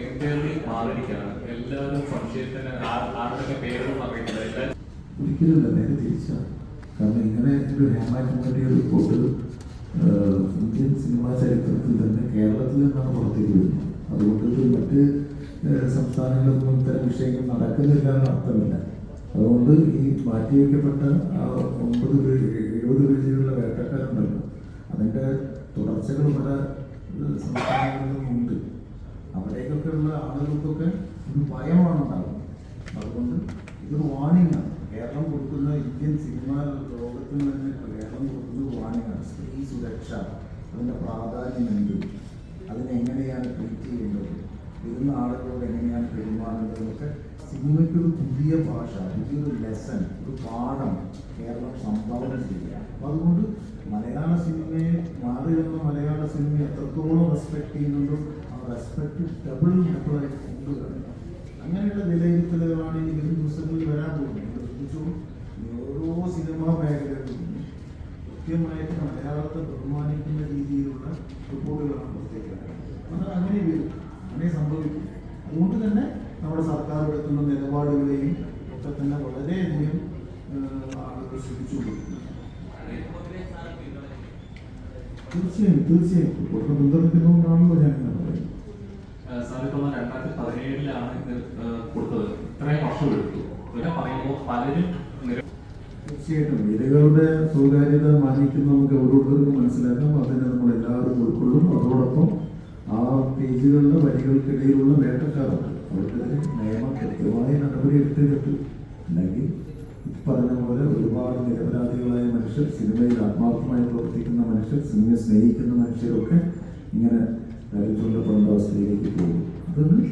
Entirely മാറിയിരിക്കുകയാണ്. എല്ലാവരും സംശയത്തിന് ആരുടെയൊക്കെ പേരൊന്നും അറിയത്തില്ല എല്ലാവരും ഒരിക്കലും നേരെ തിരിച്ചാണ് കാരണം ഇങ്ങനെ ഒരു ഹേമാറ്റോമാറ്റിയ റിപ്പോർട്ട് ഇന്ത്യൻ സിനിമാ ചരിത്രത്തിൽ തന്നെ കേരളത്തിൽ നിന്നാണ് പുറത്തേക്ക് വരുന്നത്. അതുകൊണ്ട് ഇത് മറ്റ് സംസ്ഥാനങ്ങളിലൊന്നും ഇത്തരം വിഷയങ്ങൾ നടക്കുന്നില്ല എന്ന് അർത്ഥമില്ല. അതുകൊണ്ട് ഈ മാറ്റിവെക്കപ്പെട്ട ആ ഒമ്പത് എഴുപത് പേജുകളുടെ വേട്ടക്കാരുണ്ടല്ലോ. അതിന്റെ തുടർച്ചകൾ പല സംസ്ഥാനങ്ങളിലും ഉണ്ട്. അവിടേക്കൊക്കെയുള്ള ആളുകൾക്കൊക്കെ ഒരു ഭയമാണ് ഉണ്ടാകുന്നത് അതുകൊണ്ട് ഇതൊരു വാണിംഗ് ആണ്. കേരളം കൊടുക്കുന്ന ഇന്ത്യൻ സിനിമ ലോകത്തിന് തന്നെ കേരളം കൊടുക്കുന്ന വാണിംഗ് ആണ്. സ്ത്രീ സുരക്ഷ അതിന്റെ പ്രാധാന്യം എന്ത് അതിനെങ്ങനെയാണ് ട്രീറ്റ് ചെയ്യേണ്ടത്? വരുന്ന ആളുകളോട് എങ്ങനെയാണ് പെരുമാറേണ്ടത് എന്നൊക്കെ സിനിമയ്ക്ക് പുതിയ ഭാഷ പുതിയൊരു ലെസൺ ഒരു പാഠം കേരളം സംഭാവന ചെയ്യുക അപ്പം അതുകൊണ്ട് മലയാള സിനിമയെ മാറി വന്ന മലയാള സിനിമയെ എത്രത്തോളം റെസ്പെക്ട് ചെയ്യുന്നുണ്ടോ റെസ്പെക്ട് ഡബിൾ ഡബിളായി കൊണ്ടുവരണം അങ്ങനെയുള്ള വിലയിരുത്തലുകളാണ് ഈ വരും ദിവസങ്ങളിൽ വരാൻ പോകുന്നത്. ശ്രദ്ധിച്ചോളും ഓരോ സിനിമാ മേഖലകളിലും കൃത്യമായിട്ട് മലയാളത്തെ ബഹുമാനിക്കുന്ന രീതിയിലുള്ള റിപ്പോർട്ടുകളാണ് പുറത്തേക്ക് അത് അങ്ങനെ വരും. അങ്ങനെ സംഭവിക്കും. അതുകൊണ്ട് തന്നെ നമ്മുടെ സർക്കാർ എടുക്കുന്ന നിലപാടുകളെയും ഒക്കെ തന്നെ വളരെയധികം ആളുകൾ ശ്രദ്ധിച്ചുകൊണ്ടിരിക്കുന്നു. തീർച്ചയായും തീർച്ചയായും. റിപ്പോർട്ടിനെ പിന്തുണയ്ക്കുന്നതുകൊണ്ടാണല്ലോ ഞാൻ ഇപ്പോൾ രണ്ടായിരത്തി പതിനേഴിലാണ് ഇത് കൊടുത്തത്. ഇത്രയും വർഷം എടുത്തു. ഇതൊക്കെ പറയുമ്പോൾ പലരും തീർച്ചയായിട്ടും. വിലകളുടെ സ്വകാര്യത മാനിക്കുന്ന നമുക്ക് ഓരോരുത്തർക്കും മനസ്സിലാക്കാം. അതിനെ നമ്മൾ എല്ലാവരും ഉൾക്കൊള്ളും. അതോടൊപ്പം ആ പേജുകളുടെ വരികൾക്കിടയിലുള്ള വേട്ടക്കാരുണ്ട്. അവർക്കെതിരെ നിയമം കൃത്യമായ നടപടി എടുത്തേ കിട്ടും അല്ലെങ്കിൽ പറഞ്ഞ പോലെ ഒരുപാട് നിരപരാധികളായ മനുഷ്യർ സിനിമയിൽ ആത്മാർത്ഥമായി പ്രവർത്തിക്കുന്ന മനുഷ്യർ സിനിമയെ സ്നേഹിക്കുന്ന മനുഷ്യരൊക്കെ ഇങ്ങനെ ചൂണ്ടപ്പെടേണ്ട അവസ്ഥയിലേക്ക് പോകും അതുകൊണ്ട്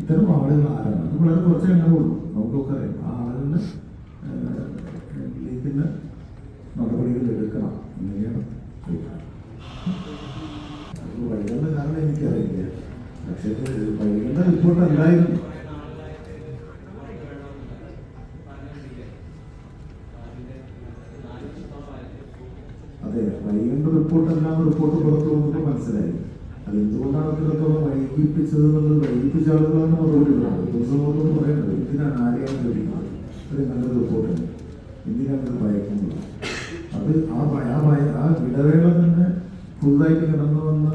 ഇത്തരം ആളുകൾ ആരാണ് അത് വളരെ കുറച്ചേ ഉണ്ടാവുള്ളൂ. നമുക്കൊക്കെ അറിയാം ആ ആളുകളുടെ ഇതിന് നടപടികൾ എടുക്കണം. ഇങ്ങനെയാണ് അത് വൈകുന്ന കാരണം എനിക്കറിയില്ല. പക്ഷേ വൈകുന്ന റിപ്പോർട്ട് അല്ലായിരുന്നു അതെ വൈകുന്ന റിപ്പോർട്ട് അല്ലാന്ന് റിപ്പോർട്ട് പുറത്തു വന്നപ്പോൾ മനസ്സിലായി. അത് എന്തുകൊണ്ടാണ് ഇത്രത്തോളം വൈകിപ്പിച്ചത് എന്നുള്ളത്? വൈകിപ്പിച്ച ആളുകളാണ് മറുപടി പറയുന്നത് ദിവസം പുറത്തൊന്നും പറയുന്നത് എന്തിനാണ് ആരെയാണ് ലഭിക്കുന്നത് ഒരു നല്ല റിപ്പോർട്ടാണ് എന്തിനാണ് ഇത് ഭയക്കുന്നത് അത് ആ ആ ഭയ ആ ഇടവേള തന്നെ പുതുതായിട്ട് കിടന്നു വന്ന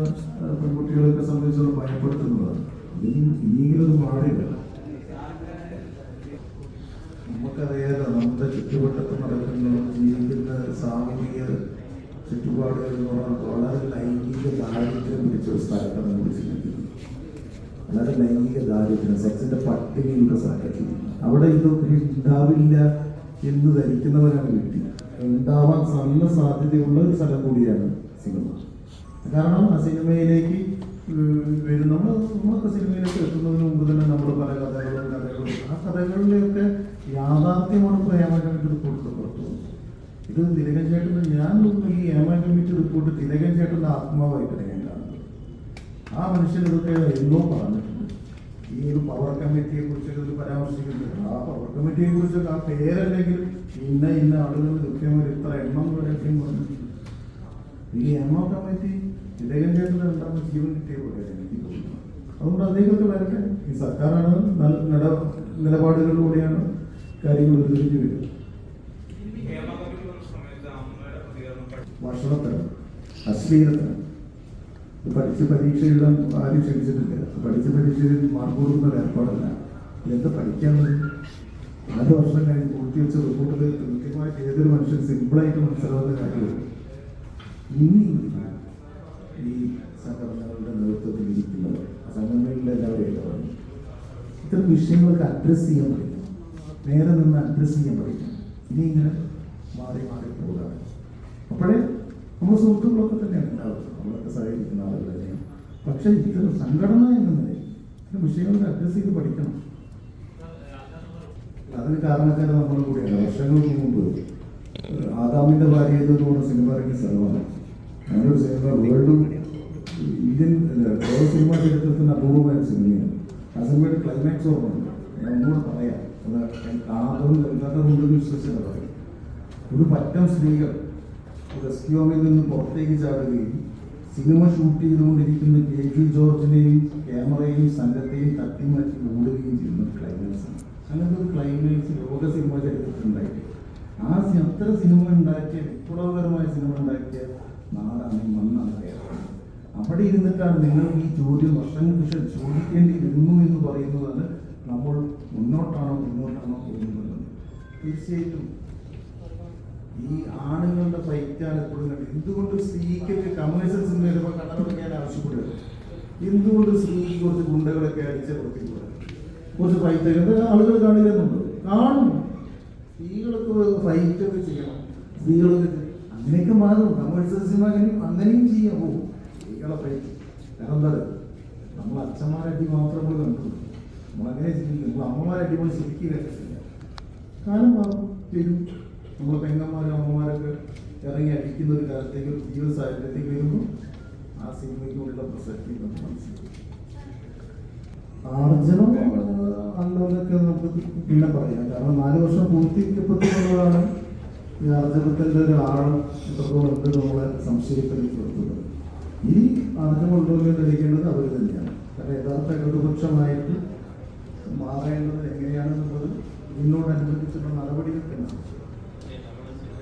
പെൺകുട്ടികളൊക്കെ സംബന്ധിച്ചോളം ഭയപ്പെടുത്തുന്നതാണ്. ഇനി ഇനിയെങ്കിലും അത് മാറില്ല സ്ഥലത്താണ് നമ്മൾ ജീവിക്കുന്നത് ലൈംഗിക ദാരിദ്ര്യം സെക്സിന്റെ പട്ടിണിയുള്ള സ്ഥലത്ത് അവിടെ ഇതൊക്കെ ഉണ്ടാവില്ല എന്ന് ധരിക്കുന്നവരാണ് വ്യക്തി. ഉണ്ടാവാൻ നല്ല സാധ്യതയുള്ള ഒരു സ്ഥലം കൂടിയാണ് സിനിമ. കാരണം ആ സിനിമയിലേക്ക് വരുന്നവർ നമ്മളൊക്കെ സിനിമയിലേക്ക് എത്തുന്നതിന് മുമ്പ് തന്നെ നമ്മൾ പല കഥകളും കഥകളും ആ കഥകളിലെയൊക്കെ യാഥാർത്ഥ്യമാണ് ഇപ്പോൾ റിപ്പോർട്ട് പുറത്തു ഇത് തിലകൻ ചേട്ടൻ ഞാൻ ഈ ഏമാൻ കമ്മിറ്റി റിപ്പോർട്ട് തിലകൻ ചേട്ടന്റെ ആത്മാവായിട്ട് ആ മനുഷ്യൻ ഇതൊക്കെ എന്നോ പറഞ്ഞിട്ടുണ്ട്. ഈ ഒരു പവർ കമ്മിറ്റിയെ കുറിച്ചൊക്കെ ഒരു പരാമർശിക്കുന്നുണ്ട്. ആ പവർ കമ്മിറ്റിയെ കുറിച്ചൊക്കെ ആ പേരല്ലെങ്കിൽ ഇന്ന ഇന്ന ആളുകൾ കൃത്യമായി ഇത്ര എണ്ണം വരെയൊക്കെയും പറഞ്ഞിട്ടുണ്ട് ഈ എണ്ണോ കമ്മിറ്റി ഇദ്ദേഹം ചേട്ടൻ രണ്ടാമത് ജീവൻ കിട്ടിയ പോലെ എനിക്ക് അതുകൊണ്ട് അദ്ദേഹമൊക്കെ വരട്ടെ. ഈ സർക്കാരാണ് നല്ല നില നിലപാടുകളിലൂടെയാണ് കാര്യങ്ങൾ ഉദ്ധരിച്ചു വരിക ഭക്ഷണത്തിന് അശ്ലീലത്തിന് പഠിച്ച് പരീക്ഷ എഴുതാൻ ആരും ക്ഷണിച്ചിട്ടില്ല. പഠിച്ച പരീക്ഷയിൽ മാർക്ക് കൊടുക്കുന്ന ഒരു ഏർപ്പാടല്ല എന്താ പഠിക്കാനുള്ളത് നാല് വർഷം കഴിഞ്ഞ് പൂർത്തി വെച്ച റിപ്പോർട്ടിൽ കൃത്യമായിട്ട് ഏതൊരു മനുഷ്യൻ സിമ്പിളായിട്ട് മനസ്സിലാവുന്ന കാര്യമാണ്. ഇനി ഈ സംഘടനകളുടെ നേതൃത്വത്തിൽ ഇരിക്കുന്നവർ സംഘടനകളിലെ എല്ലാവരും ഏറ്റവും ഇത്തരം വിഷയങ്ങളൊക്കെ അഡ്രസ്സ് ചെയ്യാൻ പഠിക്കണം. നേരെ നിന്ന് അഡ്രസ്സ് ചെയ്യാൻ പഠിക്കണം. ഇനി ഇങ്ങനെ മാറി മാറി പോകാറ് അപ്പോഴേ നമ്മുടെ സുഹൃത്തുക്കളൊക്കെ തന്നെയാണ് ഉണ്ടാവുക. നമ്മളൊക്കെ സഹകരിക്കുന്ന ആളുകൾ തന്നെയാണ് പക്ഷേ ഇതൊരു സംഘടന എന്ന നിലയിൽ ഇത്തരം വിഷയങ്ങളൊക്കെ അഡ്രസ്സ് ചെയ്ത് പഠിക്കണം. അതിന് കാരണക്കാരെ നമ്മൾ കൂടിയാണ്. വർഷങ്ങൾക്ക് മുമ്പ് ഏഹ് ആദാമിന്റെ ഭാര്യ എന്ന് പറഞ്ഞ സിനിമ ഇറങ്ങിയ സ്ഥലമാണ്. അങ്ങനൊരു സിനിമ വേൾഡും ഇന്ത്യൻ ലോക സിനിമാ ചരിത്രത്തിന് അപൂർവമായ സിനിമയാണ്. ആ സിനിമയുടെ ക്ലൈമാക്സ് ഓർമ്മയുണ്ട്. ഞാൻ ഒന്നുകൂടെ പറയാം. അത് കാണാത്തതും കേൾക്കാത്തതുണ്ടെന്ന് വിശ്വസിച്ചത് പറയും ഒരു പറ്റം സ്ത്രീകൾ റെസ്ക്യൂമിൽ നിന്ന് പുറത്തേക്ക് ചാടുകയും സിനിമ ഷൂട്ട് ചെയ്തുകൊണ്ടിരിക്കുന്ന കെ ജി ജോർജിനെയും ക്യാമറയും സംഘത്തെയും തട്ടിമാറ്റി ഓടുകയും ചെയ്യുന്ന ക്ലൈമാക്സ് ആണ്. അങ്ങനത്തെ ഒരു ക്ലൈമാക്സ് ലോക സിനിമ ചരിത്രത്തിൽ ആ അത്തരം സിനിമ ഉണ്ടാക്കിയ വിപ്ലവകരമായ സിനിമ ഉണ്ടാക്കിയ നാടാണ് മണ്ണാണ് കേരളം. അവിടെ ഇരുന്നിട്ടാണ് നിങ്ങൾ ഈ ചോദ്യം വർഷങ്ങൾക്ക് ശേഷം ചോദിക്കേണ്ടി വരുന്നു എന്ന് പറയുന്നതാണ് നമ്മൾ മുന്നോട്ടാണോ മുന്നോട്ടാണോ പോകുന്നത് തീർച്ചയായിട്ടും ഈ ആണുങ്ങളുടെ ഫൈറ്റാണ് എപ്പോഴും കണ്ടത്. എന്തുകൊണ്ട് സ്ത്രീക്കൊക്കെ കമ്മ്യൂണിസ്റ്റ് സിനിമ വരുമ്പോൾ കണ്ണടക്കാൻ ആവശ്യപ്പെടുക? എന്തുകൊണ്ട് സ്ത്രീക്ക് കുറച്ച് ഗുണ്ടകളൊക്കെ അടിച്ച് പ്രത്യേക കുറച്ച് ഫൈറ്റ് ആളുകൾ കാണില്ലെന്നുണ്ട് കാണും. സ്ത്രീകളൊക്കെ ഫൈറ്റ് ഒക്കെ ചെയ്യണം. സ്ത്രീകളൊക്കെ. അങ്ങനെയൊക്കെ മാറും. കമ്മ്യൂണിസ്റ്റ് സിനിമ അങ്ങനെയും അങ്ങനെയും ചെയ്യാൻ പോകും സ്ത്രീകളെ ഫൈറ്റ് കാരണം എന്താ നമ്മൾ അച്ഛന്മാരടി മാത്രം നമ്മൾ കണ്ടുള്ളൂ നമ്മളങ്ങനെ ചിന്തിക്കും നമ്മൾ അമ്മമാരടി നമ്മൾ ശരിക്കും മാറും വരും നമ്മൾ പെങ്ങന്മാരും അമ്മമാരൊക്കെ ഇറങ്ങി അടിക്കുന്ന ഒരു കാലത്തേക്ക് ഒരു ജീവിത സാഹചര്യത്തേക്ക് വരുമ്പോൾ ആ സിനിമയ്ക്കുള്ള പ്രസക്തി നമുക്ക് മനസ്സിലാക്കും. ആർജനം നമുക്ക് പിന്നെ പറയാം. കാരണം നാല് വർഷം പൂർത്തീകരിക്കപ്പെട്ടുള്ളതാണ് ഈ ആർജനത്തിന്റെ ഒരു ആഴം എത്രത്തോളം നമ്മളെ സംശയത്തിലേക്ക് ഈ ആർജവം ഉണ്ടോയെന്ന് ധരിക്കേണ്ടത് അവർ തന്നെയാണ്. കാരണം യഥാർത്ഥ ഇടതുപക്ഷമായിട്ട് മാറേണ്ടത് എങ്ങനെയാണെന്നുള്ളത് ഇതിനോടനുബന്ധിച്ചുള്ള നടപടികൾ തന്നെയാണ്.